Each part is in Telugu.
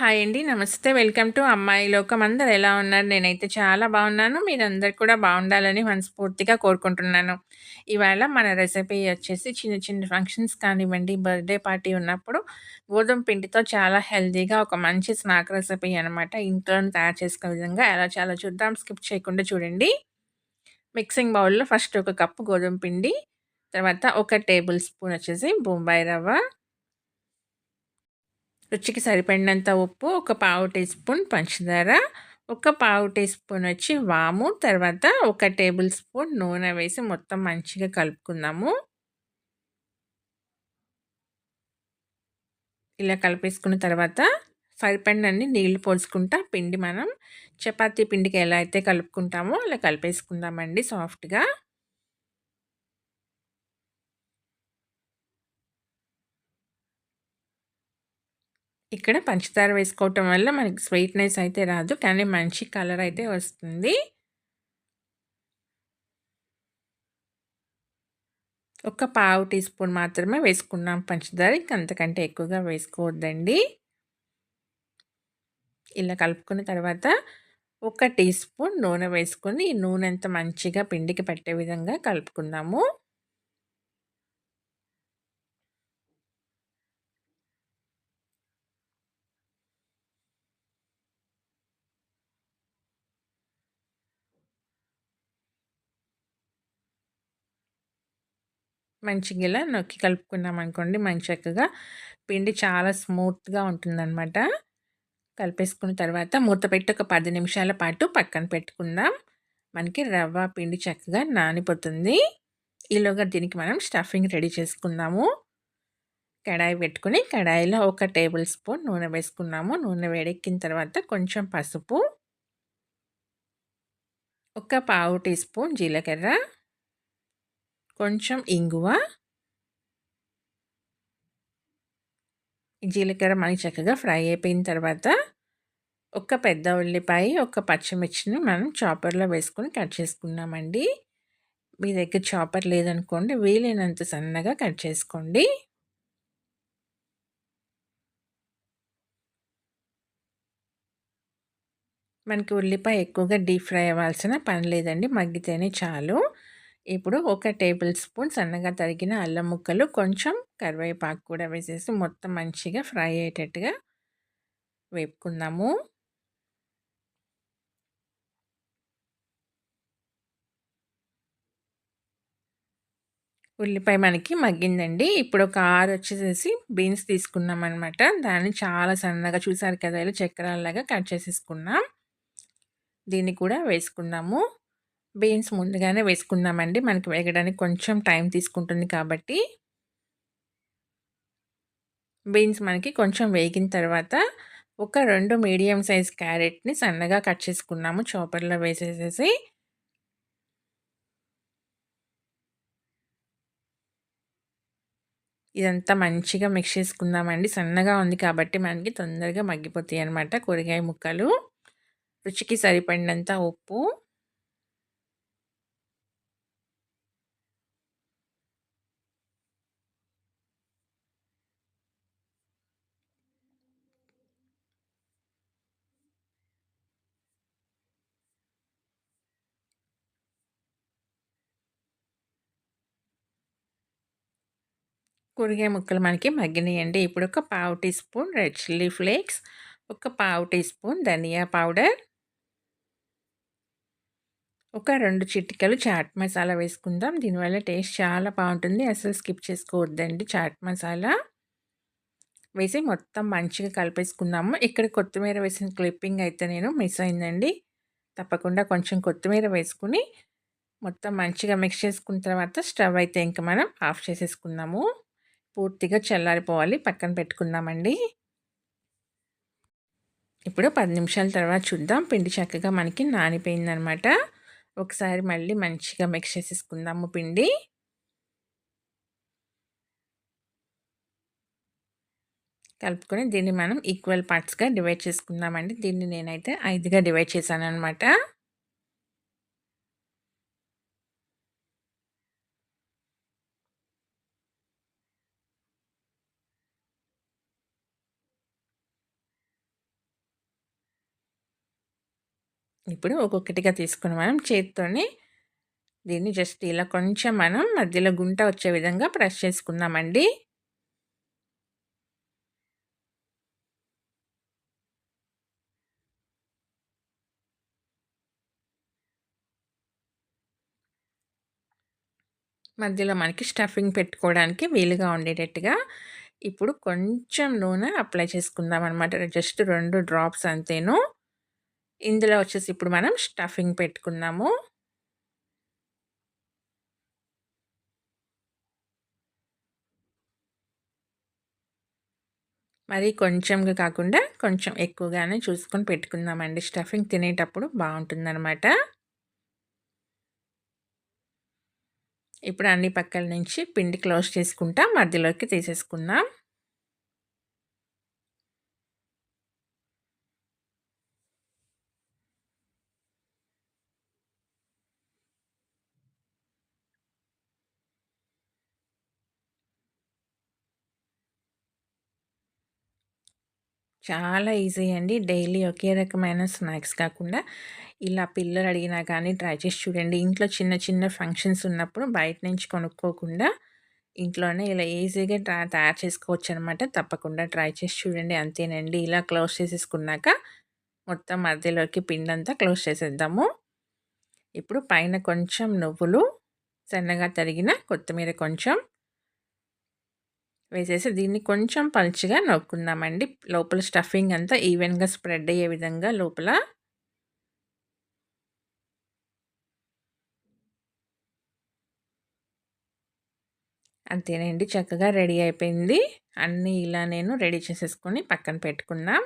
హాయ్ అండి. నమస్తే. వెల్కమ్ టు అమ్మాయి లోకం. అందరు ఎలా ఉన్నారు? నేనైతే చాలా బాగున్నాను. మీరందరు కూడా బాగుండాలని మనస్ఫూర్తిగా కోరుకుంటున్నాను. ఇవాళ మన రెసిపీ వచ్చేసి చిన్న చిన్న ఫంక్షన్స్ కానివ్వండి, బర్త్‌డే పార్టీ ఉన్నప్పుడు గోధుమ పిండితో చాలా హెల్తీగా ఒక మంచి స్నాక్ రెసిపీ అనమాట. ఇంట్లో తయారు చేసుకునే విధంగా ఎలా చాలా చూద్దాం. స్కిప్ చేయకుండా చూడండి. మిక్సింగ్ బౌల్‌లో ఫస్ట్ ఒక కప్పు గోధుమ పిండి, తర్వాత ఒక టేబుల్ స్పూన్ వచ్చేసి బొంబాయి రవ్వ రుచికి సరిపడినంత ఉప్పు ఒక పావు టీ స్పూన్ పంచదార ఒక పావు టీ స్పూన్ వచ్చి వాము తర్వాత ఒక టేబుల్ స్పూన్ నూనె వేసి మొత్తం మంచిగా కలుపుకుందాము. ఇలా కలిపేసుకున్న తర్వాత సరిపడినన్ని నీళ్ళు పోసుకుంటా పిండి మనం చపాతీ పిండికి ఎలా అయితే కలుపుకుంటామో అలా కలిపేసుకుందామండి సాఫ్ట్గా. ఇక్కడ పంచదార వేసుకోవటం వల్ల మనకి స్వీట్నెస్ అయితే రాదు కానీ మంచి కలర్ అయితే వస్తుంది. ఒక పావు టీ స్పూన్ మాత్రమే వేసుకున్నాం పంచదార అంతకంటే ఎక్కువగా వేసుకోవద్దండి. ఇలా కలుపుకున్న తర్వాత ఒక టీ స్పూన్ నూనె వేసుకొని ఈ నూనె అంత మంచిగా పిండికి పట్టే విధంగా కలుపుకుందాము. మంచిగా ఇలా నొక్కి కలుపుకున్నాం అనుకోండి మంచి చక్కగా పిండి చాలా స్మూత్గా ఉంటుందన్నమాట. కలిపేసుకున్న తర్వాత మూత పెట్టి ఒక పది నిమిషాల పాటు పక్కన పెట్టుకుందాం. మనకి రవ్వ పిండి చక్కగా నానిపోతుంది. ఈలోగా దీనికి మనం స్టఫింగ్ రెడీ చేసుకుందాము. కడాయి పెట్టుకుని కడాయిలో ఒక టేబుల్ స్పూన్ నూనె వేసుకున్నాము. నూనె వేడెక్కిన తర్వాత కొంచెం పసుపు. ఒక పావు టీ స్పూన్ జీలకర్ర. కొంచెం ఇంగువ. జీలకర్ర మనకి చక్కగా ఫ్రై అయిపోయిన తర్వాత ఒక పెద్ద ఉల్లిపాయ ఒక పచ్చిమిర్చిని మనం చాపర్లో వేసుకొని కట్ చేసుకున్నామండి. మీ దగ్గర చాపర్ లేదనుకోండి వీలైనంత సన్నగా కట్ చేసుకోండి. మనకి ఉల్లిపాయ ఎక్కువగా డీప్ ఫ్రై అవ్వాల్సిన పని లేదండి మగ్గితేనే చాలు. ఇప్పుడు ఒక టేబుల్ స్పూన్ సన్నగా తరిగిన అల్లం ముక్కలు కొంచెం కరివేపాకు కూడా వేసేసి మొత్తం మంచిగా ఫ్రై అయ్యేటట్టుగా వేపుకుందాము. ఉల్లిపాయ మనకి మగ్గిందండి. ఇప్పుడు ఒక ఆరు వచ్చేసేసి బీన్స్ తీసుకున్నాం అనమాట దాన్ని చాలా సన్నగా చూసారు కదా ఇలా చక్రాలలాగా కట్ చేసేసుకున్నాం. దీన్ని కూడా వేసుకున్నాము బీన్స్ ముందుగానే వేసుకుందామండి మనకి వేగడానికి కొంచెం టైం తీసుకుంటుంది కాబట్టి. బీన్స్ మనకి కొంచెం వేగిన తర్వాత ఒక రెండు మీడియం సైజ్ క్యారెట్ని సన్నగా కట్ చేసుకున్నాము. చాపర్లో వేసేసేసి. ఇదంతా మంచిగా మిక్స్ చేసుకుందామండి. సన్నగా ఉంది కాబట్టి మనకి తొందరగా మగ్గిపోతాయి అనమాట కూరగాయ ముక్కలు. రుచికి సరిపడినంత ఉప్పు. కూరగాయ ముక్కలు మనకి మగ్గినాయండి. ఇప్పుడు ఒక పావు teaspoon red chilli flakes ఒక పావు టీ స్పూన్ ధనియా పౌడర్ ఒక రెండు చిటికలు చాట్ మసాలా వేసుకుందాం. దీనివల్ల టేస్ట్ చాలా బాగుంటుంది. అసలు స్కిప్ చేసుకోవద్దండి చాట్ మసాలా. వేసి మొత్తం మంచిగా కలిపేసుకుందాము. ఇక్కడ కొత్తిమీర వేసిన క్లిప్పింగ్ అయితే నేను మిస్ అయిందండి. తప్పకుండా కొంచెం కొత్తిమీర వేసుకుని మొత్తం మంచిగా మిక్స్ చేసుకున్న తర్వాత స్టవ్ అయితే ఇంకా మనం ఆఫ్ చేసేసుకుందాము. పూర్తిగా చల్లారిపోవాలి. పక్కన పెట్టుకుందామండి. ఇప్పుడు పది నిమిషాల తర్వాత చూద్దాం. పిండి చక్కగా మనకి నానిపోయిందనమాట. ఒకసారి మళ్ళీ మంచిగా మిక్స్ చేసేసుకుందాము పిండి. కలుపుకొని దీన్ని మనం ఈక్వల్ పార్ట్స్గా డివైడ్ చేసుకుందామండి. దీన్ని నేనైతే ఐదుగా డివైడ్ చేశాను అనమాట ఇప్పుడు ఒక్కొక్కటిగా తీసుకుని మనం చేతితోనే దీన్ని జస్ట్ ఇలా కొంచెం మనం మధ్యలో గుంట వచ్చే విధంగా ప్రెస్ చేసుకుందామండి. మధ్యలో మనకి స్టఫింగ్ పెట్టుకోవడానికి వీలుగా ఉండేటట్టుగా ఇప్పుడు కొంచెం నూనె అప్లై చేసుకుందాం అనమాట జస్ట్ రెండు డ్రాప్స్ అంతేను. ఇందులో వచ్చేసి ఇప్పుడు మనం స్టఫింగ్ పెట్టుకున్నాము. మరి కొంచెంగా కాకుండా కొంచెం ఎక్కువగానే చూసుకొని పెట్టుకుందామండి. స్టఫింగ్ తినేటప్పుడు బాగుంటుందన్నమాట. ఇప్పుడు అన్ని పక్కల నుంచి పిండి క్లోజ్ చేసుకుంటా మధ్యలోకి తీసేసుకుందాం. చాలా ఈజీ అండి. డైలీ ఒకే రకమైన స్నాక్స్ కాకుండా ఇలా పిల్లలు అడిగినా కానీ ట్రై చేసి చూడండి. ఇంట్లో చిన్న చిన్న ఫంక్షన్స్ ఉన్నప్పుడు బయట నుంచి కొనుక్కోకుండా ఇంట్లోనే ఇలా ఈజీగా తయారు చేసుకోవచ్చు అనమాట తప్పకుండా ట్రై చేసి చూడండి. అంతేనండి. ఇలా క్లోజ్ చేసేసుకున్నాక మొత్తం మధ్యలోకి పిండంతా క్లోజ్ చేసేద్దాము. ఇప్పుడు పైన కొంచెం నువ్వులు సన్నగా తరిగిన కొత్తిమీర కొంచెం వేసేసి దీన్ని కొంచెం పలుచగా నొక్కుందామండి లోపల స్టఫింగ్ అంతా ఈవెన్గా స్ప్రెడ్ అయ్యే విధంగా లోపల అంతేనండి. చక్కగా రెడీ అయిపోయింది. అన్నీ ఇలా నేను రెడీ చేసేసుకొని పక్కన పెట్టుకున్నాం.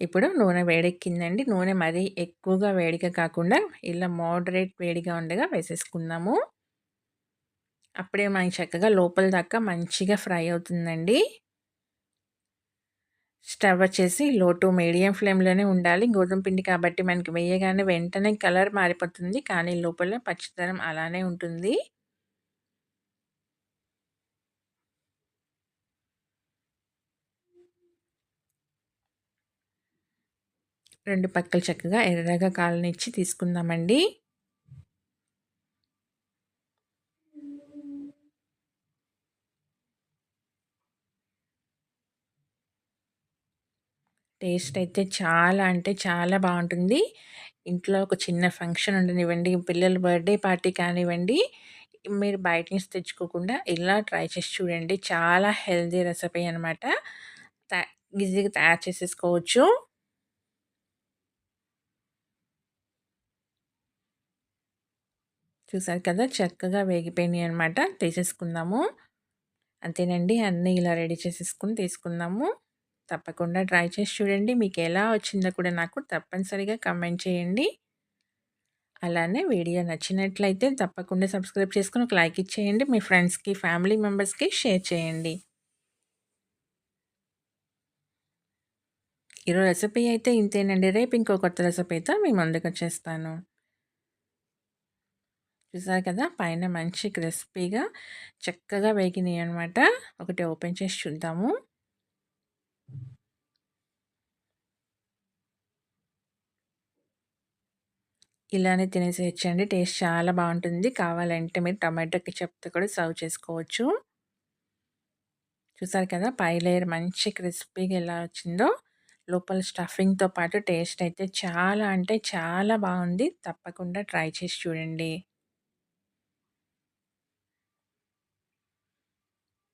ఇప్పుడు నూనె వేడెక్కిందండి. నూనె మరీ ఎక్కువగా వేడిగా కాకుండా ఇలా మోడరేట్ వేడిగా ఉండగా వేసేసుకుందాము. అప్పుడే మనకి చక్కగా లోపల దాకా మంచిగా ఫ్రై అవుతుందండి. స్టవ్ వచ్చేసి లో టు మీడియం ఫ్లేమ్లోనే ఉండాలి. గోధుమ పిండి కాబట్టి మనకి వేయగానే వెంటనే కలర్ మారిపోతుంది. కానీ లోపల పచ్చితనం అలానే ఉంటుంది. రెండు పక్కలు చక్కగా ఎర్రగా కాలనిచ్చి తీసుకుందామండి. టేస్ట్ అయితే చాలా అంటే చాలా బాగుంటుంది. ఇంట్లో ఒక చిన్న ఫంక్షన్ ఉండనివ్వండి పిల్లల బర్త్డే పార్టీ కానివ్వండి మీరు బయట నుంచి తెచ్చుకోకుండా ఇలా ట్రై చేసి చూడండి. చాలా హెల్దీ రెసిపీ అనమాట ఈజీగా తయారు చేసేసుకోవచ్చు. చూసారు కదా చక్కగా వేగిపోయినాయి అనమాట తీసేసుకుందాము. అంతేనండి అన్నీ ఇలా రెడీ చేసేసుకుని తీసుకుందాము. తప్పకుండా ట్రై చేసి చూడండి మీకు ఎలా వచ్చిందో కూడా నాకు తప్పనిసరిగా కమెంట్ చేయండి. అలానే వీడియో నచ్చినట్లయితే తప్పకుండా సబ్స్క్రైబ్ చేసుకుని ఒక లైక్ ఇచ్చేయండి మీ ఫ్రెండ్స్కి ఫ్యామిలీ మెంబర్స్కి షేర్ చేయండి. ఈరోజు రెసిపీ అయితే ఇంతేనండి రేపు ఇంకో కొత్త రెసిపీతో మీ ముందుకు వచ్చేస్తాను. చూసారు కదా! పైన మంచి క్రిస్పీగా చక్కగా వేగినాయి అనమాట ఒకటి ఓపెన్ చేసి చూద్దాము. ఇలానే తినేసేయచ్చండి. టేస్ట్ చాలా బాగుంటుంది. కావాలంటే మీరు టమాటోకి చెప్తే కూడా సర్వ్ చేసుకోవచ్చు. చూసారు కదా! పై లేయర్ మంచి క్రిస్పీగా ఎలా వచ్చిందో లోపల స్టఫింగ్తో పాటు టేస్ట్ అయితే చాలా అంటే చాలా బాగుంది. తప్పకుండా ట్రై చేసి చూడండి.